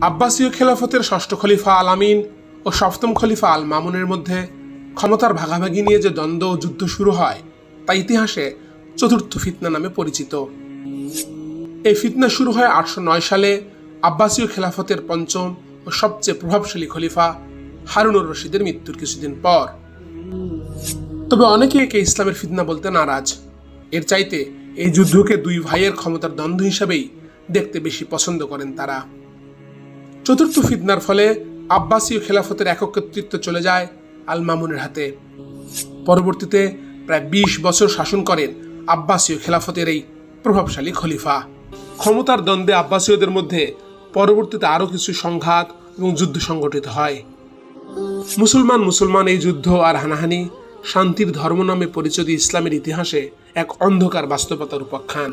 আব্বাসীয় খেলাফতের ষষ্ঠ খলিফা আল আমিন ও সপ্তম খলিফা আল মামুনের মধ্যে ক্ষমতার ভাগাভাগি নিয়ে যে দ্বন্দ্ব ও যুদ্ধ শুরু হয়, তা ইতিহাসে চতুর্থ ফিতনা নামে পরিচিত। এই ফিতনা শুরু হয় আটশো নয় সালে আব্বাসীয় খেলাফতের পঞ্চম ও সবচেয়ে প্রভাবশালী খলিফা হারুনুর রশিদের মৃত্যুর কিছুদিন পর। তবে অনেকে একে ইসলামের ফিতনা বলতে নারাজ। এর চাইতে এই যুদ্ধকে দুই ভাইয়ের ক্ষমতার দ্বন্দ্ব হিসাবেই দেখতে বেশি পছন্দ করেন তারা। চতুর্থ ফিতনার ফলে আব্বাসীয় খেলাফতের একক কর্তৃত্ব চলে যায় আল মামুনের হাতে। পরবর্তীতে প্রায় বিশ বছর শাসন করেন আব্বাসীয় খেলাফতের এই প্রভাবশালী খলিফা। ক্ষমতার দ্বন্দ্বে আব্বাসীয়দের মধ্যে পরবর্তীতে আরও কিছু সংঘাত এবং যুদ্ধ সংগঠিত হয়। মুসলমান মুসলমান এই যুদ্ধ আর হানাহানি শান্তির ধর্ম নামে পরিচিত ইসলামের ইতিহাসে এক অন্ধকার বাস্তবতার উপাখ্যান।